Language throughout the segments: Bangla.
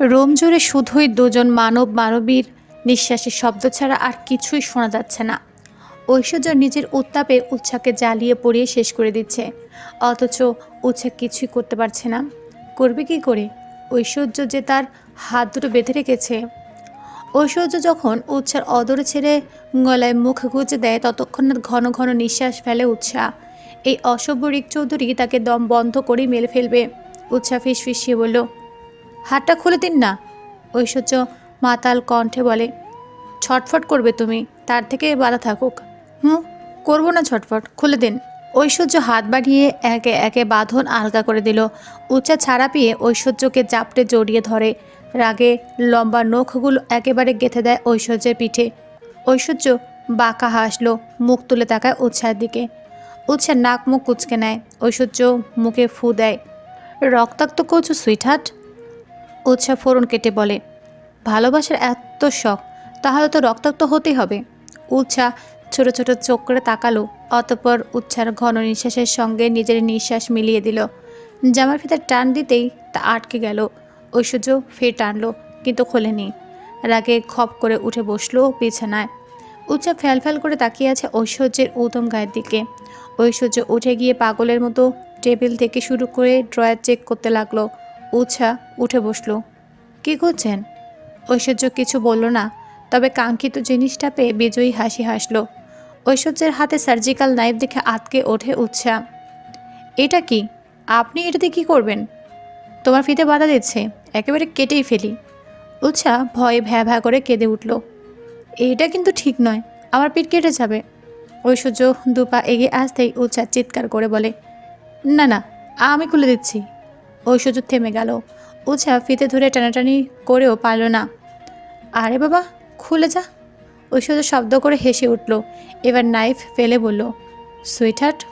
রোম জুড়ে শুধুই দুজন মানব মানবীর নিঃশ্বাসের শব্দ ছাড়া আর কিছুই শোনা যাচ্ছে না। ঐশ্বর্য নিজের উত্তাপে উচ্ছাকে জ্বালিয়ে পড়িয়ে শেষ করে দিচ্ছে। অথচ উচ্ছা কিছুই করতে পারছে না। করবে কি করে? ঐশ্বর্য যে তার হাত দুটো বেঁধে রেখেছে। ঐশ্বর্য যখন উচ্ছার অদরে ছেড়ে গলায় মুখ গুজে দেয়, ততক্ষণ ঘন ঘন নিঃশ্বাস ফেলে উৎসাহ। এই অসভ্য রিক চৌধুরী তাকে দম বন্ধ করেই মেলে ফেলবে। উৎসাহ ফিস ফিসিয়ে বলল হাতটা খুলে দিন না। ঐশ্বর্য মাতাল কণ্ঠে বলে, ছটফট করবে তুমি, তার থেকে বাধা থাকুক। হুম করব না ছটফট, খুলে দিন। ঐশ্বর্য হাত বাড়িয়ে একে একে বাঁধন আলগা করে দিল। উচ্চা ছাড়া পেয়ে ঐশ্বর্যকে জাপটে জড়িয়ে ধরে। রাগে লম্বা নখগুলো একেবারে গেঁথে দেয় ঐশ্বর্যের পিঠে। ঐশ্বর্য বাঁকা হাসলো মুখ তুলে তাকায় উৎসার দিকে। উৎসার নাক মুখ কুচকে নেয়। ঐশ্বর্য মুখে ফু দেয়। রক্তাক্ত কচু সুইটহার্ট উৎসাহ ফোরন কেটে বলে, ভালোবাসার এত শখ, তাহলে তো রক্তাক্ত হতেই হবে। উৎসাহ ছোট ছোট চোখ করে তাকালো, অতপর উচ্ছার ঘন নিঃশ্বাসের সঙ্গে নিজের নিঃশ্বাস মিলিয়ে দিল। জামার ফিতার টান দিতেই তা আটকে গেল। ঐশ্বর্য ফের টানলো, কিন্তু খোলেনি। রাগে খপ করে উঠে বসল বিছানায়। উচ্চা ফ্যাল ফ্যাল করে তাকিয়ে আছে ঐশ্বর্যের উত্তম গায়ের দিকে। ঐশ্বর্য উঠে গিয়ে পাগলের মতো টেবিল থেকে শুরু করে ড্রয়ার চেক করতে লাগল। উৎসা উঠে বসল। কি করছেন? ঐশ্বর্য কিছু বলল না, তবে কাঙ্ক্ষিত জিনিসটা পেয়ে বিজয়ী হাসি হাসলো। ঐশ্বর্যের হাতে সার্জিক্যাল নাইফ দেখে আতকে ওঠে উৎসা। এটা কি? আপনি এটাতে কি করবেন? তোমার ফিতে বাধা দিচ্ছে, একেবারে কেটেই ফেলি। উৎসা ভয়ে ভ্যা ভ্যা করে কেঁদে উঠল। এইটা কিন্তু ঠিক নয়, আমার পিঠ কেটে যাবে। ঐশ্বর্য দুপা এগিয়ে আসতেই উৎসা চিৎকার করে বলে, না না, আমি খুলে দিচ্ছি। ঐশ্বর্য থেমে গেল। উৎসা ফিতে ধরে টানাটানি করেও পারল না। আরে বাবা, খুলে যা। ঐশ্বর্য শব্দ করে হেসে উঠল। এবার নাইফ ফেলে বলল, সুইটহার্ট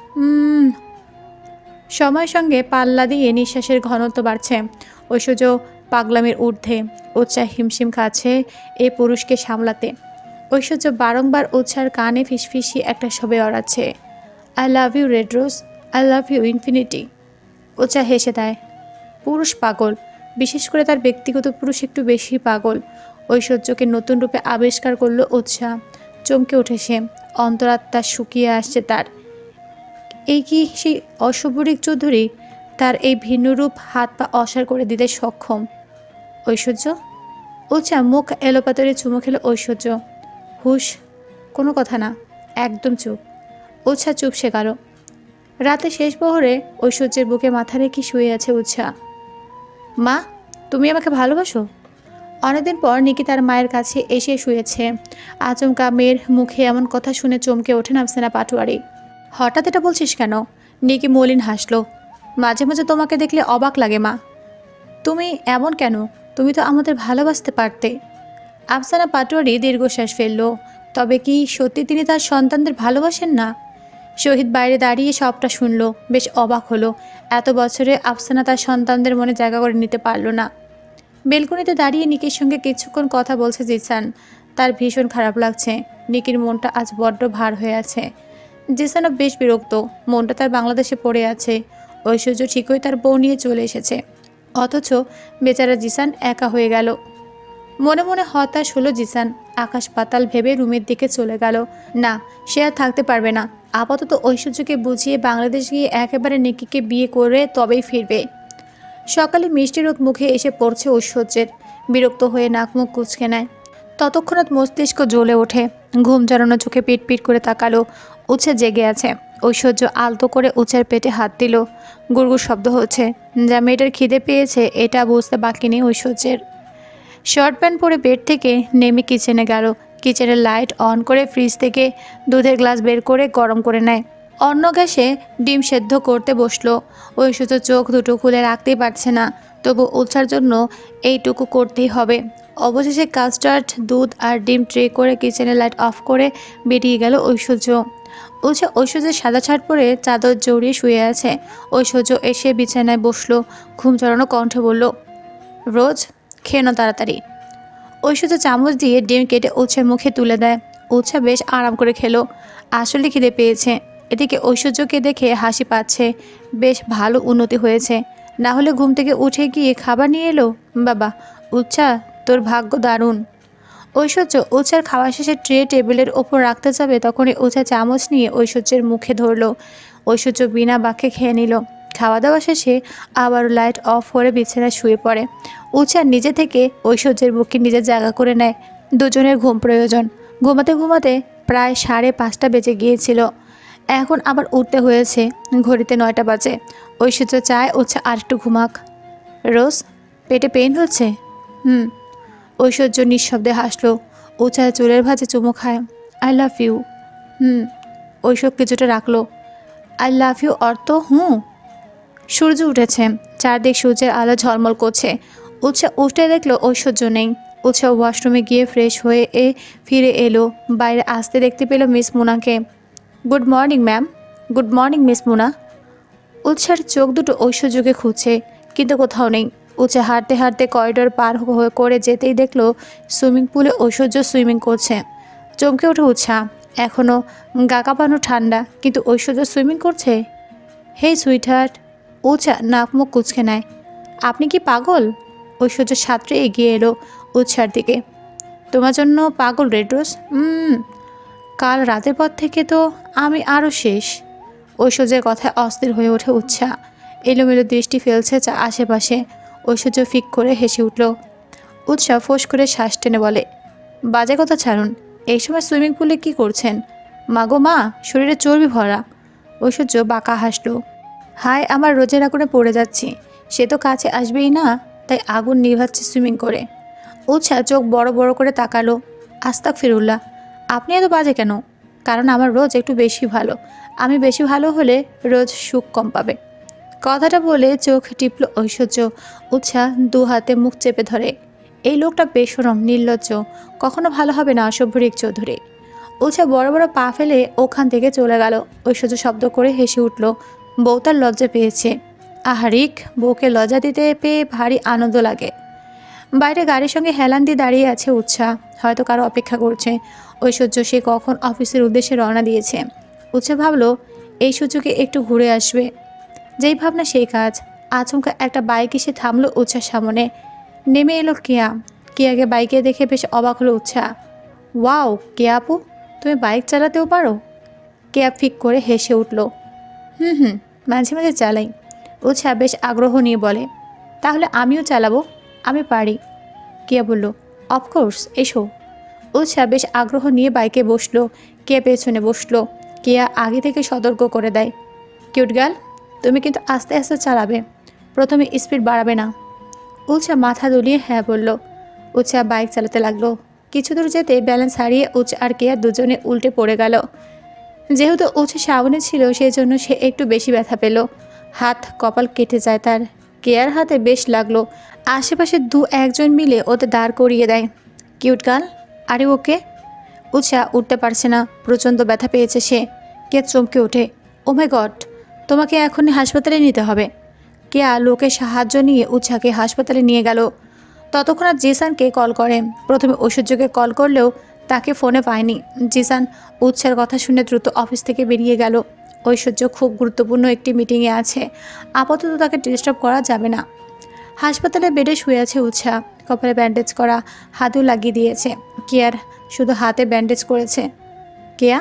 সময়ের সঙ্গে পাল্লা দিয়ে নিঃশ্বাসের ঘনত্ব বাড়ছে। ঐশ্বর্য পাগলামের ঊর্ধ্বে উৎসাহ হিমশিম খাচ্ছে এই পুরুষকে সামলাতে। ঐশ্বর্য বারংবার উৎসার কানে ফিসফিসি একটা শবে অড়াচ্ছে। I love you, red rose. I love you, infinity. উৎসাহ হেসে দেয়। পুরুষ পাগল। বিশেষ করে তার ব্যক্তিগত পুরুষ একটু বেশি পাগল। ঐশ্বর্যকে নতুন রূপে আবিষ্কার করল উৎসাহ। চমকে উঠে সে। অন্তরাত্মা শুকিয়ে আসছে তার। এই কি সেই অশুভরিক চৌধুরী? তার এই ভিন্ন রূপ হাত পা অসার করে দিতে সক্ষম। ঐশ্বর্য? উৎসা মুখ এলোপাতরে চুমো খেলো ঐশ্বর্য। হুশ, কোনো কথা না, একদম চুপ। উৎসা চুপ সে রাতে শেষ প্রহরে ঐশ্বর্যের বুকে মাথা রেখে শুয়ে আছে উৎসা মা, তুমি আমাকে ভালোবাসো? অনেকদিন পর নিকি তার মায়ের কাছে এসে শুয়েছে। আচমকা মেয়ের মুখে এমন কথা শুনে চমকে ওঠেন আফসানা পাটুয়ারি। হঠাৎ এটা বলছিস কেন? নিকি মলিন হাসলো। মাঝে মাঝে তোমাকে দেখলে অবাক লাগে, মা। তুমি এমন কেন? তুমি তো আমাদের ভালোবাসতে পারতে। আফসানা পাটোয়ারি দীর্ঘশ্বাস ফেলল। তবে কি সত্যি তিনি তার সন্তানদের ভালোবাসেন না? শহীদ বাইরে দাঁড়িয়ে সবটা শুনল, বেশ অবাক হলো। এত বছরে আফসানা তার সন্তানদের মনে জায়গা করে নিতে পারল না। বেলকনিতে দাঁড়িয়ে নিকির সঙ্গে কিছুক্ষণ কথা বলছে জিসান। তার ভীষণ খারাপ লাগছে। নিকির মনটা আজ বড্ড ভার হয়ে আছে। জিসানও বেশ বিরক্ত। মনটা তার বাংলাদেশে পড়ে আছে। ঐশ্বর্য ঠিকই তার বউ নিয়ে চলে এসেছে। অথচ বেচারা জিসান একা হয়ে গেল। মনে মনে হতাশ হলো জিসান। আকাশ পাতাল ভেবে রুমের দিকে চলে গেল। না, সে আর থাকতে পারবে না। আপাতত ঐশ্বর্যকে বুঝিয়ে বাংলাদেশ গিয়ে একেবারে নিকিকে বিয়ে করে তবেই ফিরবে। সকালে মিষ্টি রোদ মুখে এসে পড়ছে ঐশ্বর্যের। বিরক্ত হয়ে নাক মুখ কুচকে নেয়। ততক্ষণাৎ মস্তিষ্ক জ্বলে ওঠে। ঘুম জড়ানো চোখে পিট পিট করে তাকালো। উচ্ছে জেগে আছে। ঐশ্বর্য আলতো করে উচ্ছের পেটে হাত দিল। গুড়গুড় শব্দ হচ্ছে। যা মেয়েটার খিদে পেয়েছে, এটা বুঝতে বাকি নেই ঐশ্বর্যের। শর্ট প্যান্ট পরে বেড থেকে নেমে কিচেনে গেল। কিচেনের লাইট অন করে ফ্রিজ থেকে দুধের গ্লাস বের করে গরম করে নেয়। অন্য গ্যাসে ডিম সেদ্ধ করতে বসল। ওই ঐশ্বর্য চোখ দুটো খুলে রাখতেই পারছে না। তবু উৎসার জন্য এইটুকু করতেই হবে। অবশেষে কাস্টার্ড দুধ আর ডিম ট্রে করে কিচেনের লাইট অফ করে বেরিয়ে গেল ঐশ্বর্য। উৎসা ঐশ্বর্যের সাদা ছাট পরে চাদর জড়িয়ে শুয়ে আছে। ঐশ্বর্য এসে বিছানায় বসল। ঘুম চড়ানো কণ্ঠে বলল, রোজ খেয়ে নাও তাড়াতাড়ি। ঐশ্বর্য চামচ দিয়ে ডিম কেটে উৎসার মুখে তুলে দেয়। উৎসা বেশ আরাম করে খেলো। আসলে খিদে পেয়েছে। এদিকে ঐশ্বর্যকে দেখে হাসি পাচ্ছে। বেশ ভালো উন্নতি হয়েছে। না হলে ঘুম থেকে উঠে গিয়ে খাবার নিয়ে এলো? বাবা উচ্চা তোর ভাগ্য দারুণ। ঐশ্বর্য উচার খাওয়া শেষে ট্রে টেবিলের ওপর রাখতে যাবে, তখনই উচা চামচ নিয়ে ঐশ্বর্যের মুখে ধরলো। ঐশ্বর্য বিনা বাক্যে খেয়ে নিল। খাওয়া দাওয়া শেষে আবার লাইট অফ করে বিছানায় শুয়ে পড়ে। উচা নিজে থেকে ঐশ্বর্যের বুকে নিজের জায়গা করে নেয়। দুজনের ঘুম প্রয়োজন। ঘুমাতে ঘুমাতে প্রায় সাড়ে পাঁচটা বেজে গিয়েছিল। এখন আবার উঠতে হয়েছে। ঘড়িতে নয়টা বাজে। ঐশ্বর্য চায় উচ্ছা আর একটু ঘুমাক। রোজ পেটে পেন হচ্ছে? হুম। ঐশ্বর্য নিঃশব্দে হাসলো। উচায় চুলের ভাজে চুমু খায়। I love you. হুম। ঐশ্বর কিছুটা রাখল। আই লাভ ইউ অর্থ হুঁ সূর্য উঠেছে। চারদিক সূর্যের আলো ঝলমল করছে। উৎসা উঠে দেখল ঐশ্বর্য নেই। উৎসা ওয়াশরুমে গিয়ে ফ্রেশ হয়ে এ ফিরে এলো। বাইরে আসতে দেখতে পেল miss মুনাকে। Good morning, ma'am. Good morning, miss Muna. উৎসার চোখ দুটো ঐশ্বর্যকে খুঁজছে, কিন্তু কোথাও নেই। উচে হাঁটতে হাঁটতে করিডোর পার হয়ে করে যেতেই দেখল সুইমিং পুলে ঐশ্বর্য সুইমিং করছে। চমকে ওঠে উৎসা। এখনও গা কাঁপানো ঠান্ডা, কিন্তু ঐশ্বর্য সুইমিং করছে? Hey sweetheart. উচা নাক মুখ কুচকে নেয়। আপনি কি পাগল? ঐশ্বর্য সাঁতরে এগিয়ে এলো উৎসার দিকে। তোমার জন্য পাগল রেড রোজ উম, কাল রাতের পর থেকে তো আমি আরও শেষ। ঐশ্বর্যের কথায় অস্থির হয়ে ওঠে উৎসাহ এলোমেলো দৃষ্টি ফেলছে চা আশেপাশে। ঐশ্বর্য ফিক করে হেসে উঠল। উৎসাহ ফোঁস করে শ্বাস টেনে বলে বাজে কথা ছাড়ুন। এই সময় সুইমিং পুলে কি করছেন? মাগো মা শরীরে চর্বি ভরা। ঐশ্বর্য বাঁকা হাসলো। হায়, আমার রোজের আগুনে পড়ে যাচ্ছি। সে তো কাছে আসবেই না, তাই আগুন নিভাচ্ছে সুইমিং করে। উৎসাহ চোখ বড় বড় করে তাকালো। আস্তাক ফিরুল্লাহ, আপনি এত বাজে কেন? কারণ আমার রোজ একটু বেশি ভালো। আমি বেশি ভালো হলে রোজ সুখ কম পাবে। কথাটা বলে চোখ টিপল ঐশ্বর্য। উৎসাহ দু হাতে মুখ চেপে ধরে, এই লোকটা বেসরম নির্লজ্জ। কখনো ভালো হবে না অসভ্যরিক চৌধুরী। উৎসাহ বড় বড় পা ফেলে ওখান থেকে চলে গেল। ঐশ্বর্য শব্দ করে হেসে উঠল বউ তার লজ্জা পেয়েছে। আহারিক বউকে লজ্জা দিতে পেয়ে ভারী আনন্দ লাগে। বাইরে গাড়ির সঙ্গে হেলান দিয়ে দাঁড়িয়ে আছে উৎসাহ হয়তো কারও অপেক্ষা করছে। ঐশ্বর্য সে কখন অফিসের উদ্দেশ্যে রওনা দিয়েছে। উৎসাহ ভাবলো, এই সুযোগে একটু ঘুরে আসবে। যেই ভাবনা সেই কাজ। আচমকা একটা বাইক এসে থামলো উৎসার সামনে। নেমে এলো কেয়া। কেয়াকে বাইকে দেখে বেশ অবাক হলো উৎসাহ ওয়াও, কেয়া আপু, তুমি বাইক চালাতেও পারো? কেয়া ফিক করে হেসে উঠল, হুম হুম। মাঝে মাঝে চালাই। উৎসাহ বেশ আগ্রহ নিয়ে বলে, তাহলে আমিও চালাবো, আমি পারি। কেয়া বলল অফকোর্স এসো। উৎসাহ বেশ আগ্রহ নিয়ে বাইকে বসল, কেয়া পেছনে বসল, কেয়া আগে থেকে সতর্ক করে দেয়। কিউট গার্ল, তুমি কিন্তু আস্তে আস্তে চালাবে, প্রথমে স্পিড বাড়াবে না। উৎসা মাথা দুলিয়ে হ্যাঁ বলল। উৎসা বাইক চালাতে লাগল। কিছু দূর যেতে ব্যালেন্স হারিয়ে উৎস আর কেয়া দুজনে উল্টে পড়ে গেল। যেহেতু উৎসা সামনে ছিল সেই জন্য সে একটু বেশি ব্যথা পেল। হাত, কপাল কেটে যায় তার। কেয়ার হাতে বেশ লাগল। আশেপাশে দু একজন মিলে ওতে দাঁড় করিয়ে দেয়। কিউট গাল, আরে ওকে। উৎসা উঠতে পারছে না, প্রচণ্ড ব্যথা পেয়েছে সে। কে চমকে ওঠে। ওমে গড, তোমাকে এখনই হাসপাতালে নিতে হবে। কেয়া লোকের সাহায্য নিয়ে উৎসাকে হাসপাতালে নিয়ে গেল। ততক্ষণাৎ জেসানকে কল করে। প্রথমে ঐশ্বর্যকে কল করলেও তাকে ফোনে পায়নি। জিসান উৎসার কথা শুনে দ্রুত অফিস থেকে বেরিয়ে গেল। ঐশ্বর্য খুব গুরুত্বপূর্ণ একটি মিটিংয়ে আছে। আপাতত তাকে ডিস্টার্ব করা যাবে না। হাসপাতালে বেডে শুয়ে আছে উৎসাহ কপালে ব্যান্ডেজ করা, হাতও লাগিয়ে দিয়েছে। কেয়ার শুধু হাতে ব্যান্ডেজ করেছে। কেয়া?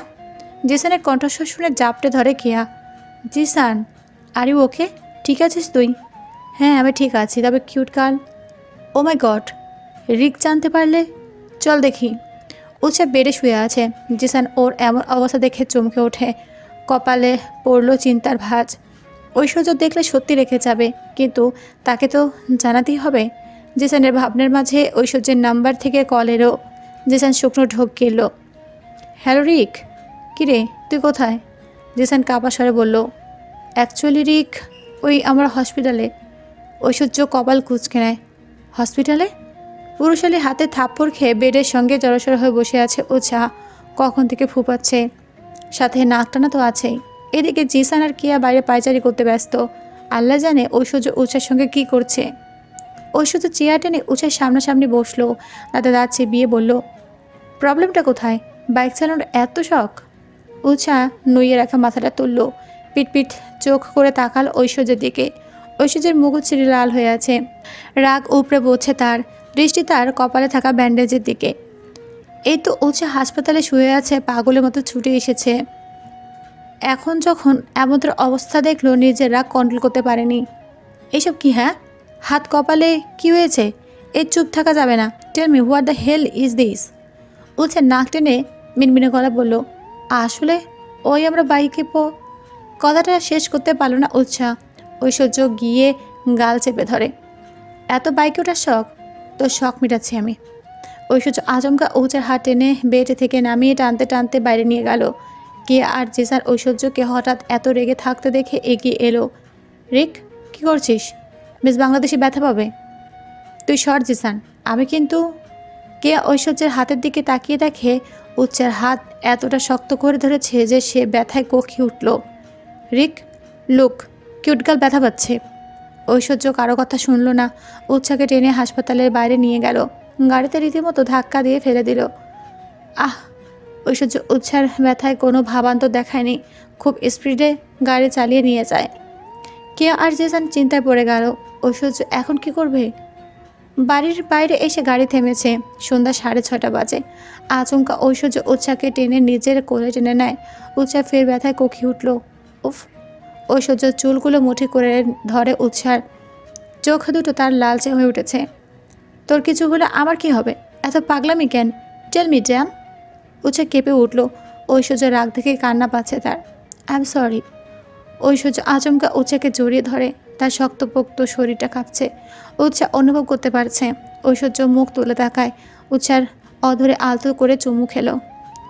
জিসানের কণ্ঠস্বর শুনে জাপটে ধরে কেয়া। জিসান আরে ওকে ঠিক আছিস তুই? হ্যাঁ আমি ঠিক আছি, তবে কিউট কাল ও মাই গড রিক জানতে পারলে? চল দেখি। উৎসা বেডে শুয়ে আছে। জিসান ওর এমন অবস্থা দেখে চমকে ওঠে। কপালে পড়ল চিন্তার ভাঁজ। ঐশ্বর্য দেখলে সত্যি রেখে যাবে, কিন্তু তাকে তো জানাতেই হবে। জিসানের ভাবনার মাঝে ঐশ্বর্যের নাম্বার থেকে কল এলো। জিসান শুকনো ঢোক গেল। Hello, Rick. কিরে তুই কোথায়? জিসান কাপা স্বরে বলল। অ্যাকচুয়ালি রিক, ওই আমার হসপিটালে। ঐশ্বর্য কপাল কুচকে নেয়। হসপিটালে? পুরুষালী হাতে থাপ্পড় খেয়ে বেডের সঙ্গে জড়সড় হয়ে বসে আছে ওঝা কখন থেকে ফুপাচ্ছে? সাথে নাক টানা তো আছেই। এদিকে জিসান আর কিয়া বাইরে পায়চারি করতে ব্যস্ত। আল্লাহ জানে ঐশ্বর্য উষার সঙ্গে কি করছে। ঐশ্বর্য চেয়ার টেনে উষার সামনাসামনি বসল। দাদা দাঁত চিবিয়ে বলল, প্রবলেমটা কোথায়? বাইক চালানোর এত শখ? উষা নুইয়ে রাখা মাথাটা তুলল। পিটপিট চোখ করে তাকাল ঐশ্বর্যের দিকে। ঐশ্বর্যের মুখ ছিঁড়ে লাল হয়ে আছে। রাগ উপড়ে পড়ছে তার। দৃষ্টি তার কপালে থাকা ব্যান্ডেজের দিকে। এই তো উঁচে হাসপাতালে শুয়ে আছে, পাগলের মতো ছুটে এসেছে। এখন যখন এমন অবস্থা দেখল, নিজের কন্ট্রোল করতে পারেনি। এইসব কি হ্যাঁ? হাত কপালে কি হয়েছে? এ চুপ থাকা যাবে না। Tell me what the hell is this উলছে নাক টেনে মিনমিনে গলা বলল, আসলে ওই আমরা বাইকে পো কথাটা শেষ করতে পারল না উৎসাহ ঐশ্বর্য গিয়ে গাল চেপে ধরে, এত বাইকে ওঠার শখ? তোর শখ মিটাচ্ছি আমি। ঐশ্বর্য আচমকা ঔচার হাত টেনে বেড থেকে নামিয়ে টানতে টানতে বাইরে নিয়ে গেল। কে আর জেসার ঐশ্বর্যকে হঠাৎ এত রেগে থাকতে দেখে এগিয়ে এলো। রিক, কি করছিস? মিস বাংলাদেশে ব্যথা পাবে। তুই সর জিসান, আমি কিন্তু কে ঐশ্বর্যের হাতের দিকে তাকিয়ে দেখে উচ্চার হাত এতটা শক্ত করে ধরেছে যে সে ব্যথায় কখি উঠল। রিক, লুক, কিউটগাল ব্যথা পাচ্ছে। ঐশ্বর্য কারও কথা শুনল না। উচ্ছাকে টেনে হাসপাতালের বাইরে নিয়ে গেল। গাড়িতে রীতিমতো ধাক্কা দিয়ে ফেলে দিল। আহ, ঐশ্বর্য উচ্ছার ব্যথায় কোনো ভাবান্তর দেখায়নি খুব স্পিডে গাড়ি চালিয়ে নিয়ে যায়। কে আর জেসান চিন্তায় পড়ে গেল। ঐশ্বর্য এখন কি করবে? বাড়ির বাইরে এসে গাড়ি থেমেছে। সন্ধ্যা সাড়ে ছটা বাজে। আচমকা ঐশ্বর্য উচ্ছাকে টেনে নিজের কোলে টেনে নেয়। উচ্ছা ফের ব্যথায় কোকি উঠল। উফ ঐশ্বর্য চুলগুলো মুঠি করে ধরে উৎসার চোখ দুটো তার লালচে হয়ে উঠেছে। তোর কিছু হলে আমার কি হবে? এত পাগলামি কেন? টেল মি জ্যাম উৎসা কেঁপে উঠল। ঐশ্বর্য রাগ দেখে কান্না পাচ্ছে তার। আই এম সরি ঐশ্বর্য আচমকা উৎসাকে জড়িয়ে ধরে। তার শক্তপোক্ত শরীরটা কাঁপছে। উৎসা অনুভব করতে পারছে। ঐশ্বর্য মুখ তুলে তাকায়। উৎসার অধরে আলতো করে চুমু খেলো।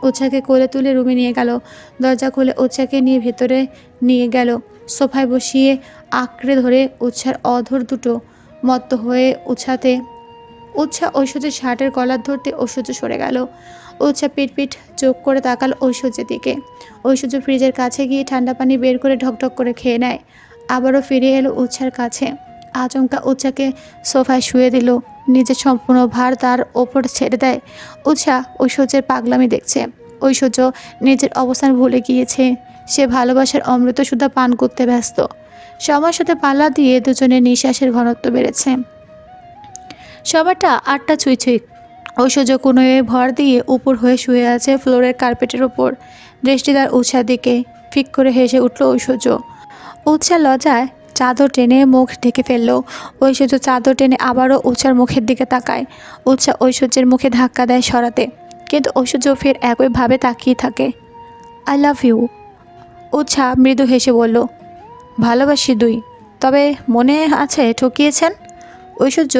উৎসাকে কোলে তুলে রুমে নিয়ে গেল। দরজা খুলে উৎসাকে নিয়ে ভেতরে নিয়ে গেল। সোফায় বসিয়ে আঁকড়ে ধরে উৎসার অধর দুটো মত্ত হয়ে উৎসাতে, উৎসা ঐশ্বর্যের শার্টের গলার ধরতে ঐশ্বর্য সরে গেল। উৎসা পিট পিট চোখ করে তাকাল ঐশ্বর্যের দিকে। ঐশ্বর্য ফ্রিজের কাছে গিয়ে ঠান্ডা পানি বের করে ঢকঢক করে খেয়ে নেয়। আবারও ফিরে এলো উৎসার কাছে। আচমকা উৎসাকে সোফায় শুয়ে দিল। নিজের সম্পূর্ণ ভার তার ওপর ছেড়ে দেয়। উৎসা ঐশ্বর্যের পাগলামি দেখছে। ঐশ্বর্য নিজের অবস্থান ভুলে গিয়েছে। সে ভালোবাসার অমৃত সুধা পান করতে ব্যস্ত। সময়ের সাথে পাল্লা দিয়ে দুজনের নিঃশ্বাসের ঘনত্ব বেড়েছে। সবারটা আটটা ছুঁই ছুঁই। ঐশ্বর্য কোনোয়ে ভর দিয়ে উপর হয়ে শুয়ে আছে ফ্লোরের কার্পেটের ওপর। দৃষ্টি তার উৎসার দিকে। ফিক করে হেসে উঠল ঐশ্বর্য উৎসার লজায় চাদর টেনে মুখ ঢেকে ফেলল। ঐশ্বর্য চাদর টেনে আবারও উৎসার মুখের দিকে তাকায়। উৎসা ঐশ্বর্যের মুখে ধাক্কা দেয় সরাতে। কিন্তু ঐশ্বর্য ফের একইভাবে তাকিয়ে থাকে। আই লাভ ইউ উৎসা মৃদু হেসে বলল, ভালোবাসি দুই, তবে মনে আছে ঠকিয়েছেন? ঐশ্বর্য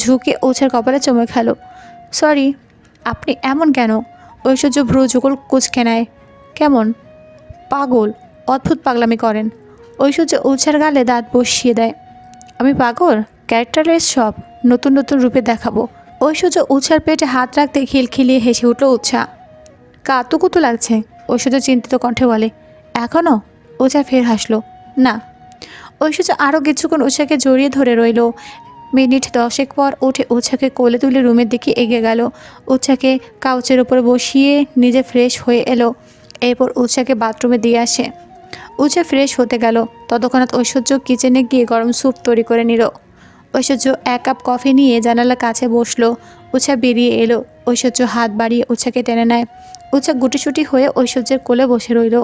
ঝুঁকে ওছার কপালে চমে খেলো, সরি, আপনি এমন কেন? ঐশ্বর্য ভ্রু যুগল কুচকে নেয়, কেমন? পাগল, অদ্ভুত পাগলামি করেন। ঐশ্বর্য উৎসার গালে দাঁত বসিয়ে দেয়। আমি পাগল? ক্যারেক্টারলেস সব। নতুন নতুন রূপে দেখাবো। ঐশ্বর্য উৎসার পেটে হাত রাখতে খিলখিলিয়ে হেসে উঠল উৎসা কাতুকুতু লাগছে, ঐশ্বর্য চিন্তিত কণ্ঠে বলে। এখনও উৎসা ফের হাসলো। না। ঐশ্বর্য আরও কিছুক্ষণ উৎসাকে জড়িয়ে ধরে রইল। মিনিট দশেক পর উঠে উৎসাকে কোলে তুলে রুমের দিকে এগিয়ে গেল। উৎসাকে কাউচের ওপর বসিয়ে নিজে ফ্রেশ হয়ে এলো। এরপর উৎসাকে বাথরুমে দিয়ে আসে। উৎসা ফ্রেশ হতে গেল। ততক্ষণাৎ ঐশ্বর্য কিচেনে গিয়ে গরম স্যুপ তৈরি করে নিল। ঐশ্বর্য এক কাপ কফি নিয়ে জানালার কাছে বসল। উছা বেরিয়ে এলো। ঐশ্বর্য হাত বাড়িয়ে উৎসাকে টেনে নেয়। উছা গুটিসুটি হয়ে ঐশ্বর্যের কোলে বসে রইল।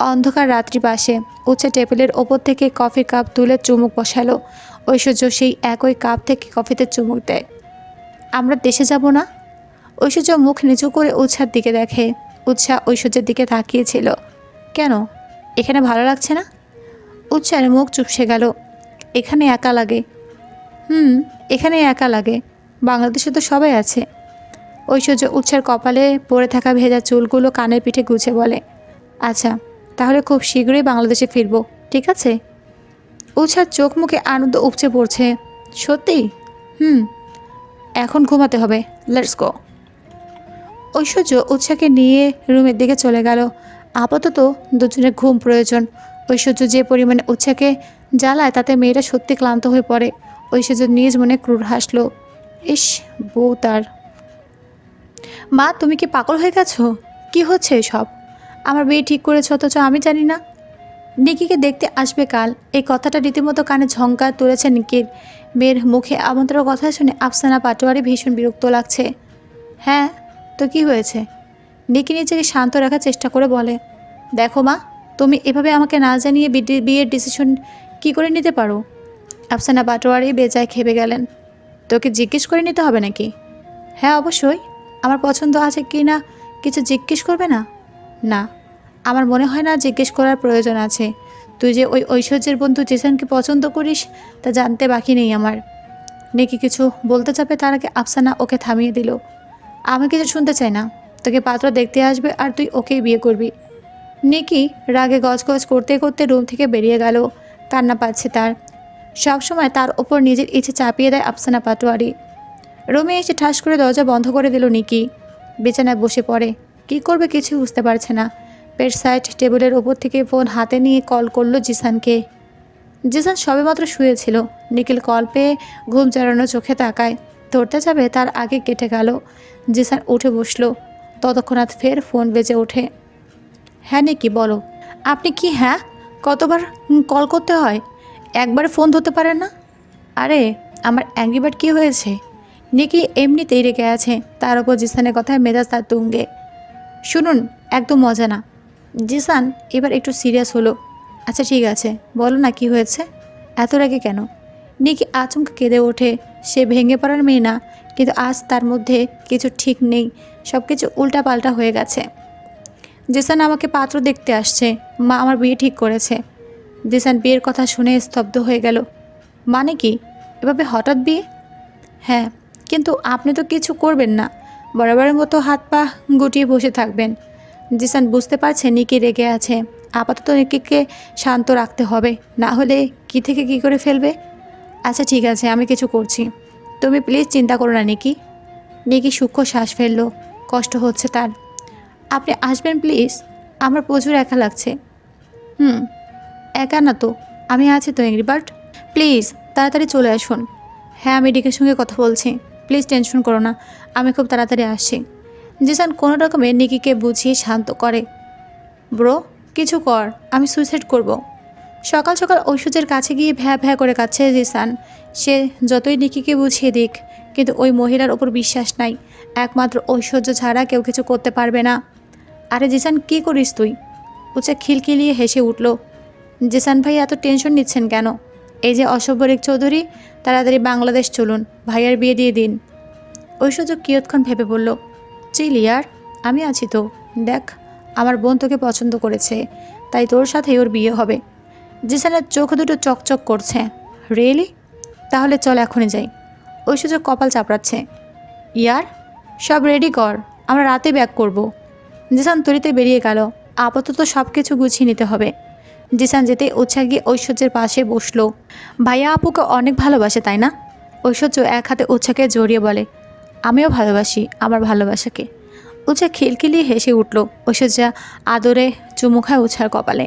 অন্ধকার রাত্রি পাশে উৎসা টেবিলের ওপর থেকে কফি কাপ তুলে চুমুক বসালো। ঐশ্বর্য সেই একই কাপ থেকে কফিতে চুমুক দেয়। আমরা দেশে যাব না? ঐশ্বর্য মুখ নিচু করে উৎসার দিকে দেখে। উৎসাহ ঐশ্বর্যের দিকে তাকিয়েছিল কেন? এখানে ভালো লাগছে না? উৎসার মুখ চুপসে গেল। এখানে একা লাগে। হুম, এখানে একা লাগে। বাংলাদেশে তো সবাই আছে। ঐশ্বর্য উৎসার কপালে পড়ে থাকা ভেজা চুলগুলো কানের পিঠে গুছে বলে আচ্ছা তাহলে খুব শীঘ্রই বাংলাদেশে ফিরবো, ঠিক আছে? উৎসার চোখ মুখে আনন্দ উপচে পড়ছে। সত্যি? হুম, এখন ঘুমাতে হবে। Let's go. ঐশ্বর্য উৎসাকে নিয়ে রুমের দিকে চলে গেল। আপাতত দুজনের ঘুম প্রয়োজন। ঐশ্বর্য যে পরিমাণে উৎসাকে জ্বালায়, তাতে মেয়েরা সত্যি ক্লান্ত হয়ে পড়ে। ঐশ্বর্য নিজ মনে ক্রুর হাসলো। ইস, বউ তার। মা, তুমি কি পাগল হয়ে গেছো? কি হচ্ছে সব আমার বিয়ে ঠিক করেছ, অথচ আমি জানি না। নিকিকে দেখতে আসবে কাল। এই কথাটা রীতিমতো কানে ঝঙ্কার তুলেছে নিকির। মেয়ের মুখে আমন্ত্রণ কথা শুনে আফসানা পাটোয়ারি ভীষণ বিরক্ত লাগছে। হ্যাঁ তো কি হয়েছে? নিকি নিজেকে শান্ত রাখার চেষ্টা করে বলে, দেখো মা, তুমি এভাবে আমাকে না জানিয়ে বিয়ের ডিসিশন কি করে নিতে পারো? আফসানা বাটোয়ারি বেজায় খেপে গেলেন, তোকে জিজ্ঞেস করে নিতে হবে নাকি? হ্যাঁ অবশ্যই। আমার পছন্দ আছে কি না, কিছু জিজ্ঞেস করবে না? না, আমার মনে হয় না জিজ্ঞেস করার প্রয়োজন আছে। তুই যে ওই ঐশ্বর্যের বন্ধু জেসানকে পছন্দ করিস, তা জানতে বাকি নেই আমার। নেকি কিছু বলতে চাপে তার আগে আফসানা ওকে থামিয়ে দিল, আমি কিছু শুনতে চাই না। তোকে পাত্র দেখতে আসবে আর তুই ওকেই বিয়ে করবি। নিকি রাগে গজগজ করতে করতে রুম থেকে বেরিয়ে গেল। কান্না পাচ্ছে তার। সবসময় তার ওপর নিজের ইচ্ছে চাপিয়ে দেয় আফসানা পাটোয়ারি। রুমে এসে ঠাস করে দরজা বন্ধ করে দিল নিকি। বিছানায় বসে পড়ে। কি করবে কিছু বুঝতে পারছে না। পেট সাইড টেবিলের ওপর থেকে ফোন হাতে নিয়ে কল করল জিসানকে। জিসান সবেমাত্র শুয়েছিল। নিখিল কল পেয়ে ঘুম চালানো চোখে তাকায়। ধরতে যাবে তার আগে কেটে গেল। জিসান উঠে বসল। ততক্ষণাৎ ফের ফোন বেজে ওঠে। হ্যাঁ নাকি, বলো। আপনি কি হ্যাঁ? কতবার কল করতে হয়? একবার ফোন ধরতে পারেন না? আরে, আমার অ্যাংরিবার্ড কী হয়েছে? নিকি এমনিতেই রেগে আছে। তার ওপর জিসানের কথায় মেজাজ তার তুঙ্গে। শুনুন, একদম মজা না। জিসান, এবার একটু সিরিয়াস হলো। আচ্ছা ঠিক আছে। বলো না কি হয়েছে? এত রাগে কেন? নিকি আচমকা কেঁদে ওঠে। সে ভেঙে পড়ার মেয়ে না। কিন্তু আজ তার মধ্যে কিছু ঠিক নেই। সব কিছু উল্টাপাল্টা হয়ে গেছে। জেসান আমাকে পাত্র দেখতে আসছে। মা আমার বিয়ে ঠিক করেছে। জেসান বিয়ের কথা শুনে স্তব্ধ হয়ে গেল। মানে কি? এভাবে হঠাৎ বিয়ে? হ্যাঁ কিন্তু আপনি তো কিছু করবেন না। বরাবরের মতো হাত পা গুটিয়ে বসে থাকবেন। জিসান বুঝতে পারছে নিকি রেগে আছে। আপাতত নিকিকে শান্ত রাখতে হবে। না হলে কি থেকে কি করে ফেলবে? আচ্ছা ঠিক আছে, আমি কিছু করছি। তুমি প্লিজ চিন্তা করো না, নিকি। নিকি সূক্ষ্ম শ্বাস ফেলল, কষ্ট হচ্ছে তার। আপনি আসবেন প্লিজ আমার প্রচুর একা লাগছে। হুম, একা না তো, আমি আছি তো এগ্রিবার্ট প্লিজ তাড়াতাড়ি চলে আসুন। হ্যাঁ আমি ডিকের সঙ্গে কথা বলছি। প্লিজ টেনশন করো না, আমি খুব তাড়াতাড়ি আসছি। জিসান কোনো রকমে নিকিকে বুঝিয়ে শান্ত করে। ব্রো, কিছু কর, আমি সুইসাইড করব। সকাল সকাল ঐশ্বর্যের কাছে গিয়ে ভ্যা ভ্যা করে কাছে জিসান। সে যতই নিকিকে বুঝিয়ে দিক, কিন্তু ওই মহিলার ওপর বিশ্বাস নাই। একমাত্র ঐশ্বর্য ছাড়া কেউ কিছু করতে পারবে না। আরে জিসান, কি করিস তুই? উচে খিলখিলিয়ে হেসে উঠল, জিসান ভাই এত টেনশন নিচ্ছেন কেন? এই যে অসভ্যরিক চৌধুরী, তাড়াতাড়ি বাংলাদেশ চলুন, ভাইয়ার বিয়ে দিয়ে দিন। ঐশ্বর্য কিয়ৎক্ষণ ভেবে বলল চিল ইয়ার আমি আছি তো। দেখ, আমার বোন তোকে পছন্দ করেছে, তাই তোর সাথে ওর বিয়ে হবে। জিসানের চোখ দুটো চকচক করছে। রিয়েলি? তাহলে চল এখনই যাই। ঐশ্বর্য কপাল চাপড়াচ্ছে। ইয়ার? সব রেডি কর, আমরা রাতে ব্যাক করব। জিসান তরিতে বেরিয়ে গেল। আপাতত সব কিছু গুছিয়ে নিতে হবে। জিসান যেতে উৎসাহ গিয়ে ঐশ্বর্যের পাশে বসল। ভাইয়া আপুকে অনেক ভালোবাসে, তাই না? ঐশ্বর্য এক হাতে উৎসাকে জড়িয়ে বলে। আমিও ভালোবাসি, আমার ভালোবাসাকে। উৎসা খিলখিলিয়ে হেসে উঠল। ঐশ্বর্যা আদরে চুমু খায় উৎসার কপালে।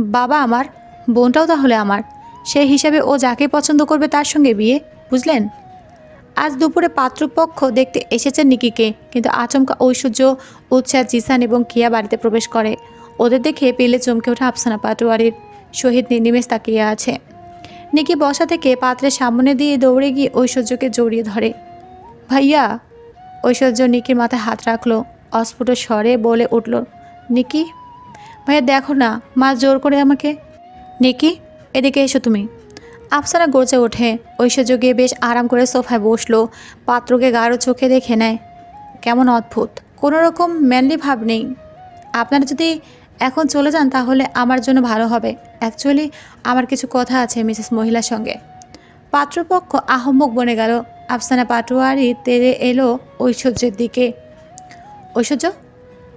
বাবা আমার, বোনটাও তাহলে আমার। সেই হিসাবে ও যাকে পছন্দ করবে তার সঙ্গে বিয়ে, বুঝলেন? আজ দুপুরে পাত্রপক্ষ দেখতে এসেছে নিকিকে, কিন্তু আচমকা ঐশ্বর্য, উৎসাহ, জিসান এবং কিয়া বাড়িতে প্রবেশ করে। ওদের দেখে পেলে চমকে ওঠা আফসানা পাটোয়ারির। শহীদ নিমেষ তাকিয়ে আছে। নিকি বসা থেকে পাত্রের সামনে দিয়ে দৌড়ে গিয়ে ঐশ্বর্যকে জড়িয়ে ধরে। ভাইয়া, ঐশ্বর্য নিকির মাথায় হাত রাখল। অস্ফুট স্বরে বলে উঠল, নিকি ভাইয়া, দেখো না, মা জোর করে আমাকে। নিকি, এদিকে এসো তুমি। আফসানা গর্জে ওঠে। ঐশ্বর্য গিয়ে বেশ আরাম করে সোফায় বসল। পাত্রকে গাঢ় চোখে দেখে নেয়। কেমন অদ্ভুত। কোনো রকম ম্যানলি ভাব নেই। আপনারা যদি এখন চলে যান তাহলে আমার জন্য ভালো হবে। অ্যাকচুয়ালি আমার কিছু কথা আছে মিসেস মহিলার সঙ্গে। পাত্রপক্ষ আহম্মক বনে গেল। আফসানা পাটোয়ারি তেরে এলো ঐশ্বর্যের দিকে। ঐশ্বর্য,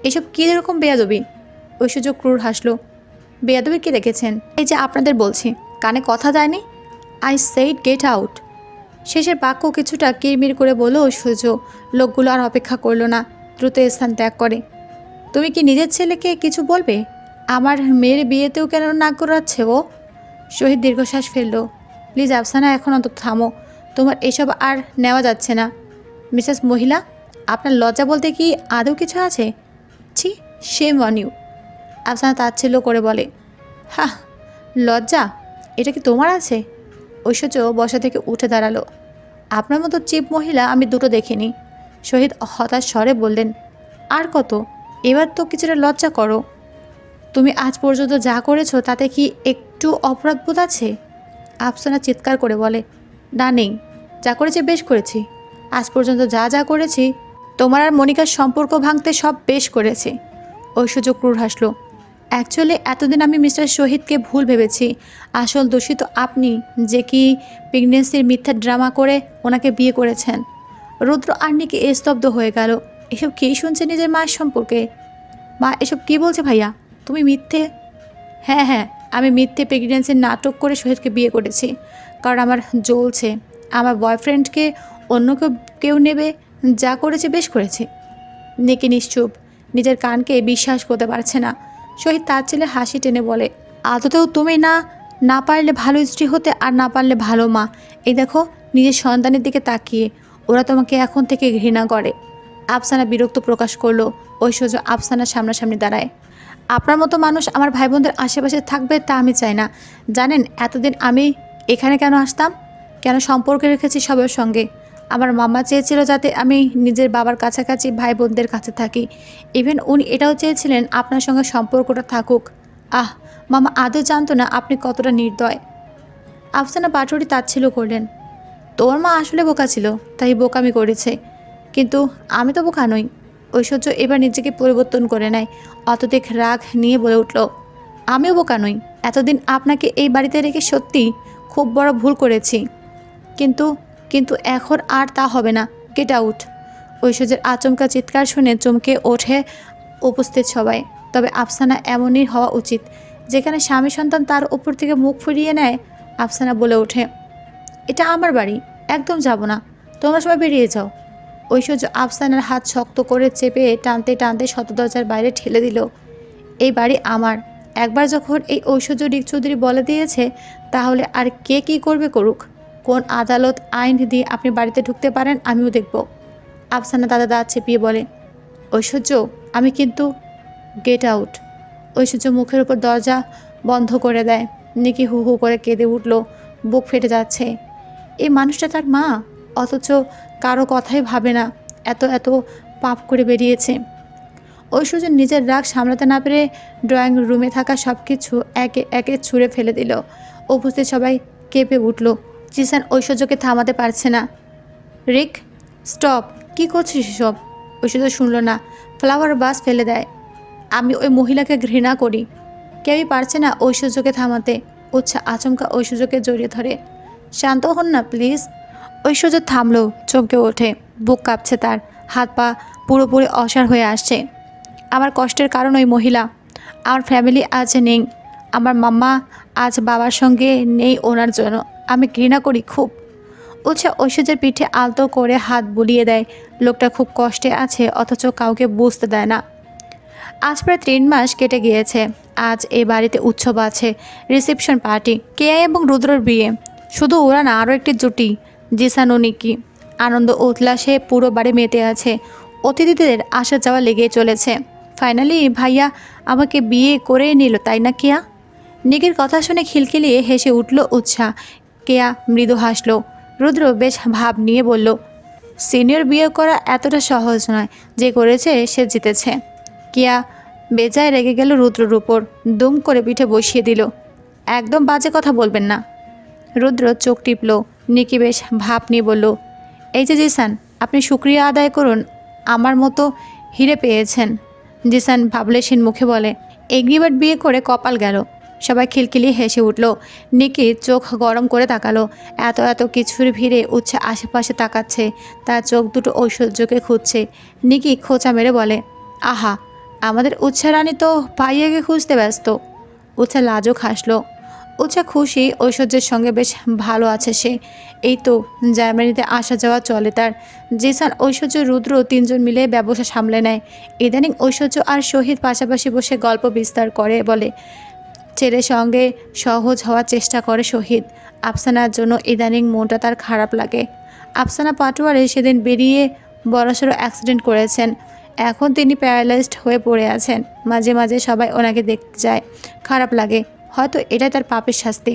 এসব কী রকম বেয়াদবি? ঐশ্বর্য ক্রুর হাসলো। বেয়াদবি কি দেখেছেন এই যে আপনাদের বলছি, কানে কথা যায়নি? আই সেইড গেট আউট শেষের বাক্য কিছুটা কিরমির করে বলল ঐশ্বর্য লোকগুলো আর অপেক্ষা করল না, দ্রুত স্থান ত্যাগ করে। তুমি কি নিজের ছেলেকে কিছু বলবে? আমার মেয়ের বিয়েতেও কেন নাক করাচ্ছে ও? শহীদ দীর্ঘশ্বাস ফেলল। প্লিজ আফসানা, এখন অন্তত থামো। তোমার এসব আর নেওয়া যাচ্ছে না। মিসেস মহিলা, আপনার লজ্জা বলতে কি আদৌ কিছু আছে? ছি সেম অন ইউ আফসানা তাচ্ছিল্য করে বলে হা লজ্জা? এটা কি তোমার আছে? ঐশ্বর্য বসা থেকে উঠে দাঁড়াল। আপনার মতো চিপ মহিলা আমি দুটো দেখিনি। শহীদ হতাশ স্বরে বললেন, আর কত? এবার তো কিছুটা লজ্জা করো। তুমি আজ পর্যন্ত যা করেছ তাতে কি একটু অপরাধবোধ আছে? আফসানা চিৎকার করে বলে, না, নেই। যা করেছি বেশ করেছি। আজ পর্যন্ত যা যা করেছি, তোমার আর মনিকার সম্পর্ক ভাঙতে সব বেশ করেছি। ঐশ্বর্য ক্রুর হাসলো অ্যাকচুয়ালি এতদিন আমি মিস্টার শহীদকে ভুল ভেবেছি। আসল দোষী তো আপনি, যে কি প্রেগনেন্সির মিথ্যা ড্রামা করে ওনাকে বিয়ে করেছেন। রুদ্র আর নিকে স্তব্ধ হয়ে গেল। এসব কী শুনছে নিজের মায়ের সম্পর্কে? মা, এসব কী বলছে ভাইয়া? তুমি মিথ্যে? হ্যাঁ হ্যাঁ আমি মিথ্যে প্রেগনেন্সির নাটক করে শহীদকে বিয়ে করেছি। কারণ আমার জ্বলছে। আমার বয়ফ্রেন্ডকে অন্য কেউ কেউ নেবে, যা করেছে বেশ করেছে। নেকি নিশ্চুপ। নিজের কানকে বিশ্বাস করতে পারছে না। শহীদ তার ছেলে হাসি টেনে বলে, আদতেও তুমি না না পারলে ভালো স্ত্রী হতে আর না পারলে ভালো মা। এই দেখো, নিজের সন্তানের দিকে তাকিয়ে। ওরা তোমাকে এখন থেকে ঘৃণা করে। আফসানা বিরক্ত প্রকাশ করল। ঐশ্বর্য আফসানার সামনাসামনি দাঁড়ায়। আপনার মতো মানুষ আমার ভাই বোনদের আশেপাশে থাকবে তা আমি চাই না। জানেন, এতদিন আমি এখানে কেন আসতাম? কেন সম্পর্ক রেখেছি সবার সঙ্গে? আমার মামা চেয়েছিল যাতে আমি নিজের বাবার কাছাকাছি ভাই বোনদের কাছে থাকি। ইভেন উনি এটাও চেয়েছিলেন আপনার সঙ্গে সম্পর্কটা থাকুক। আহ, মামা আদৌ জানতো না আপনি কতটা নির্দয়। আফসানা পাটুরি তাচ্ছিল করলেন, তোর মা আসলে বোকা ছিল, তাই বোকামি করেছে। কিন্তু আমি তো বোকা নই। ঐশ্বর্য এবার নিজেকে পরিবর্তন করে নেয় অতদিক রাগ নিয়ে বলে উঠল, আমিও বোকা নই। এতদিন আপনাকে এই বাড়িতে রেখে সত্যি খুব বড় ভুল করেছি। কিন্তু কিন্তু এখন আর তা হবে না। গেট আউট ঐশ্বর্যের আচমকা চিৎকার শুনে চমকে ওঠে উপস্থিত সবাই। তবে আফসানা এমনই হওয়া উচিত, যেখানে স্বামী সন্তান তার উপর থেকে মুখ ফিরিয়ে নেয়, আফসানা বলে ওঠে, এটা আমার বাড়ি, একদম যাব না। তোমরা সবাই বেরিয়ে যাও। ঐশ্বর্য আফসানার হাত শক্ত করে চেপে টানতে টানতে শতদরজার বাইরে ঠেলে দিল, এই বাড়ি আমার। একবার যখন এই ঐশ্বর্য ডিক চৌধুরী বলে দিয়েছে, তাহলে আর কে কী করবে করুক? কোন আদালত আইন দিয়ে আপনি বাড়িতে ঢুকতে পারেন আমিও দেখব। আফসানা দাদা দাঁত চেপিয়ে বলে, ঐশ্বর্য, আমি কিন্তু গেট আউট ঐশ্বর্য মুখের উপর দরজা বন্ধ করে দেয়। নিকি হু হু করে কেঁদে উঠল, বুক ফেটে যাচ্ছে। এই মানুষটা তার মা, অথচ কারও কথাই ভাবে না, এত এত পাপ করে বেরিয়েছে। ঐশ্বর্য নিজের রাগ সামলাতে না পেরে ড্রয়িং রুমে থাকা সব কিছু একে একে ছুঁড়ে ফেলে দিল। উপস্থিত সবাই কেঁপে উঠল। জিসান ঐশ্বর্যকে থামাতে পারছে না। রিক, স্টপ, কি করছিস সব ঐশ্বর্য শুনলো না। ফ্লাওয়ার বাস ফেলে দেয়। আমি ওই মহিলাকে ঘৃণা করি। কেউই পারছে না ঐশ্বর্যকে থামাতে। উচ্ছা আচমকা ঐশ্বর্যকে জড়িয়ে ধরে। শান্ত হন না, প্লিজ। ঐশ্বর্য থামলো, চমকে ওঠে। বুক কাঁপছে তার। হাত পা পুরোপুরি অসার হয়ে আসছে। আমার কষ্টের কারণ ওই মহিলা। আমার ফ্যামিলি আজ নেই। আমার মাম্মা আজ বাবার সঙ্গে নেই ওনার জন্য। আমি ঘৃণা করি খুব। উৎসা ঐশ্বর্যের পিঠে আলতো করে হাত বুলিয়ে দেয়। লোকটা খুব কষ্টে আছে, অথচ কাউকে বুঝতে দেয় না। আজ প্রায় তিন মাস কেটে গিয়েছে। আজ এই বাড়িতে উৎসব আছে, রিসেপশন পার্টি কেয়া এবং রুদ্রর বিয়ে। শুধু ওরা না, আরও একটি জুটি, জিসান নিকি। আনন্দ উল্লাসে পুরো বাড়ি মেতে আছে। অতিথিদের আসা যাওয়া লেগেই চলেছে। ফাইনালি, ভাইয়া, আমাকে বিয়ে করে নিল, তাই না, কেয়া? নিকির কথা শুনে খিলখিলিয়ে হেসে উঠল উৎসাহ কেয়া মৃদু হাসলো। রুদ্র বেশ ভাব নিয়ে বলল, সিনিয়র বিয়ে করা এতটা সহজ নয়, যে করেছে সে জিতেছে। কিয়া বেজায় রেগে গেল রুদ্রর উপর, দুম করে পিঠে বসিয়ে দিল, একদম বাজে কথা বলবেন না। রুদ্র চোখ টিপল, নিকি বেশ ভাব নিয়ে বলল, এই যে জিসান, আপনি শুক্রিয়া আদায় করুন, আমার মতো হিরে পেয়েছেন। জিসান ভাবলেশীন মুখে বলে, এগ্রিবার্ড বিয়ে করে কপাল গেল। সবাই খিলখিলি হেসে উঠল। নিকি চোখ গরম করে তাকালো। এত এত কিছুর ভিড়ে উচ্ছে আশেপাশে তাকাচ্ছে। তার চোখ দুটো ঐশ্বর্যকে খুঁজছে। নিকি খোঁচা মেরে বলে, আহা, আমাদের উচ্ছা রানী তো পাইয়াকে খুঁজতে ব্যস্ত। উচ্ছা লাজও হাসলো। উচ্ছা খুশি ঐশ্বর্যের সঙ্গে বেশ ভালো আছে সে। এই তো জার্মানিতে আসা যাওয়া চলে তার। জিসান, ঐশ্বর্য, রুদ্র তিনজন মিলে ব্যবসা সামলে নেয়। ইদানিং ঐশ্বর্য আর শহীদ পাশাপাশি বসে গল্প বিস্তার করে বলে ছেলের সঙ্গে সহজ হওয়ার চেষ্টা করে শহীদ। আফসানার জন্য ইদানিং মনটা তার খারাপ লাগে। আফসানা পাটোয়ারে সেদিন বেরিয়ে বড়সড় অ্যাক্সিডেন্ট করেছেন। এখন তিনি প্যারালাইজড হয়ে পড়ে আছেন। মাঝে মাঝে সবাই ওনাকে দেখতে যায়। খারাপ লাগে। হয়তো এটাই তার পাপের শাস্তি।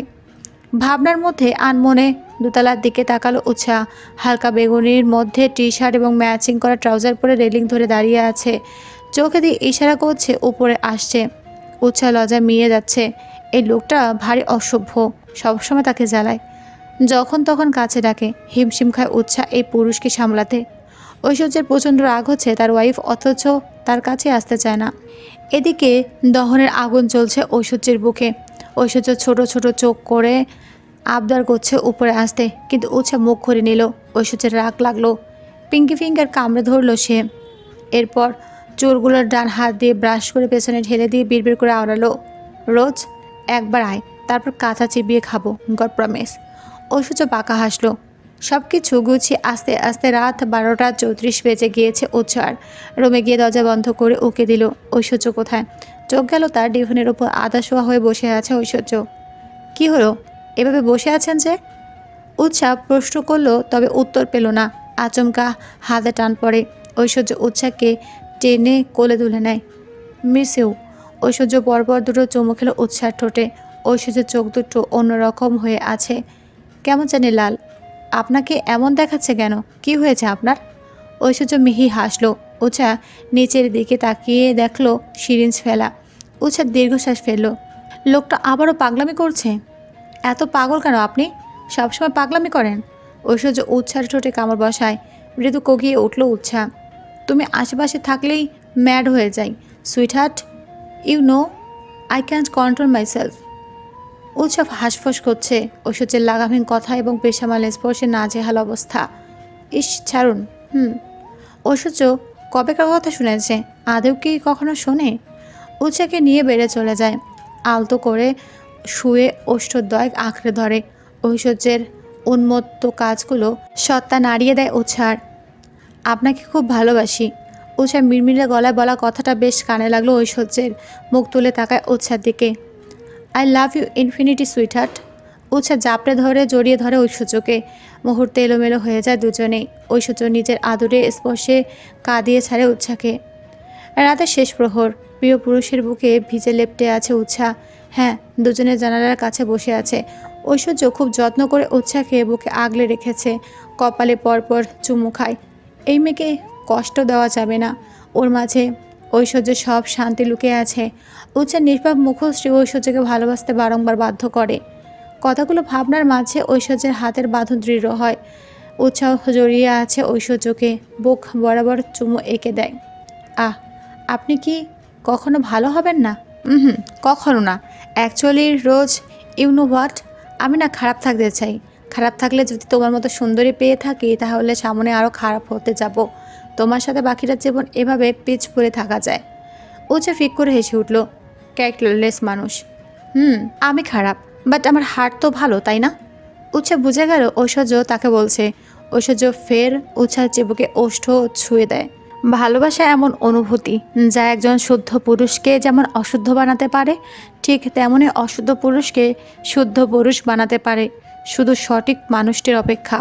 ভাবনার মধ্যে আনমনে দোতলার দিকে তাকালো উৎসাহ। হালকা বেগুনির মধ্যে টি শার্ট এবং ম্যাচিং করা ট্রাউজার পরে রেলিং ধরে দাঁড়িয়ে আছে। চোখে দিয়ে ইশারা করছে, উপরে আসছে। উৎসাহ লজা মিয়ে যাচ্ছে। এই লোকটা ভারী অসভ্য, সবসময় তাকে জ্বালায়। যখন তখন কাছে ডাকে, হিমশিম খায় উচ্ছা এই পুরুষকে সামলাতে। ঐশ্বর্যের প্রচণ্ড রাগ হচ্ছে তার ওয়াইফ অথচ তার কাছে আসতে চায় না। এদিকে দহনের আগুন চলছে ঐশ্বর্যের বুকে। ঐশ্বর্য ছোট ছোট চোখ করে আবদার করছে উপরে আসতে, কিন্তু উচ্ছা মুখ করে নিল। ঐশ্বর্যের রাগ লাগল। পিঙ্কি ফিঙ্গার কামড়ে ধরলো সে। এরপর চোরগুলোর ডান হাত দিয়ে ব্রাশ করে পেছনে ঢেলে দিয়ে বিড়বিড় করে আওড়ালো। রোজ একবার আয়, তারপর কাঁচা চিবিয়ে খাব, গড প্রমিস। ঐশ্বর্য পাকা হাসলো। সব কিছু গুছিয়ে আস্তে আস্তে রাত বারোটা চৌত্রিশ বেজে গিয়েছে উচ্চার রুমে গিয়ে দরজা বন্ধ করে উকে দিল ঐশ্বর্য কোথায়? চোখ গেল তার ডিভনের ওপর আদা শোয়া হয়ে বসে আছে ঐশ্বর্য। কি হলো? এভাবে বসে আছেন যে? উৎসাহ প্রশ্ন করল, তবে উত্তর পেল না। আচমকা হাতে টান পড়ে। ঐশ্বর্য উৎসাহকে টেনে কোলে তুলে নেয়। মিস ইউ ঐশ্বর্য পরপর দুটো চুমু খেলো উৎসাহ ঠোঁটে। ঐশ্বর্যের চোখ দুটো অন্যরকম হয়ে আছে। কেমন জানি লাল। আপনাকে এমন দেখাচ্ছে কেন? কি হয়েছে আপনার? ঐশ্বর্য মিহি হাসলো। উৎসা নিচের দিকে তাকিয়ে দেখল সিরিঞ্জ ফেলা। উৎসা দীর্ঘশ্বাস ফেলল। লোকটা আবারও পাগলামি করছে? এত পাগল কেন আপনি? সবসময় পাগলামি করেন। ঐশ্বর্য উৎসার ঠোঁটে কামড় বসায়। মৃদু কগিয়ে উঠল উৎসা। তুমি আশেপাশে থাকলেই ম্যাড হয়ে যাই। Sweetheart you know I can't control myself Utsab হাঁসফাঁস করছে, ঐশ্বর্যের লাগামহীন কথা এবং পেশামাল স্পর্শে নাজেহাল অবস্থা। ইস, ছাড়ুন, হুম। ঐশ্বর্য কবেকার কথা শুনেছে? আদেও কি কখনো শোনে? উৎসাকে নিয়ে বেড়ে চলে যায়। আলতো করে শুয়ে ওষ্ঠদ্বয় আঁকড়ে ধরে। ঐশ্বর্যের উন্মত্ত কাজগুলো সত্তা নাড়িয়ে দেয় উৎসার। আপনাকে খুব ভালোবাসি। উৎসা মিরমিরে গলায় বলা কথাটা বেশ কানে লাগল ঐশ্বর্যের মুখ তুলে তাকায় উৎসার দিকে। I love you infinity sweetheart Utsa জাপড়ে ধরে জড়িয়ে ধরে ঐশ্বর্যকে। মুহূর্তে এলোমেলো হয়ে যায় দুজনেই ঐশ্বর্য নিজের আদরে স্পর্শে কাঁদিয়ে ছাড়ে উৎসাকে রাতের শেষ প্রহর। প্রিয় পুরুষের বুকে ভিজে লেপটে আছে উৎসা হ্যাঁ দুজনে জানালার কাছে বসে আছে। ঐশ্বর্য খুব যত্ন করে উৎসাকে বুকে আগলে রেখেছে। কপালে পরপর চুমু খায়। এই মেয়েকে কষ্ট দেওয়া যাবে না। ওর মাঝে ঐশ্বর্যের সব শান্তি লুকিয়ে আছে। উৎসার নিষ্পাপ মুখশ্রী ঐশ্বর্যকে ভালোবাসতে বারংবার বাধ্য করে। কথাগুলো ভাবনার মাঝে ঐশ্বর্যের হাতের বাঁধন দৃঢ় হয়। উৎসাহ জড়িয়ে আছে ঐশ্বর্যকে, বুক বরাবর চুমু এঁকে দেয়। আহ, আপনি কি কখনো ভালো হবেন না? হুম, কখনো না। অ্যাকচুয়ালি রোজ ইউনো হোয়াট, আমি না খারাপ থাকতে চাই। খারাপ থাকলে যদি তোমার মতো সুন্দরী পেয়ে থাকি, তাহলে সামনে আরও খারাপ হতে যাব। তোমার সাথে বাকিটা জীবন এভাবে পিচ পরে থাকা যায়। যে ফিক করে হেসে উঠল ক্যারেক্টারলেস মানুষ। হুম, আমি খারাপ বাট আমার হার্ট তো ভালো, তাই না? উৎসা বুঝে গেল, ঐশ্বর্য তাকে বলছে। ঐশ্বর্য ফের উৎসার চিবুকে ওষ্ঠ ছুঁয়ে দেয়। ভালোবাসা এমন অনুভূতি, যা একজন শুদ্ধ পুরুষকে যেমন অশুদ্ধ বানাতে পারে, ঠিক তেমনই অশুদ্ধ পুরুষকে শুদ্ধ পুরুষ বানাতে পারে। শুধু সঠিক মানুষটির অপেক্ষা।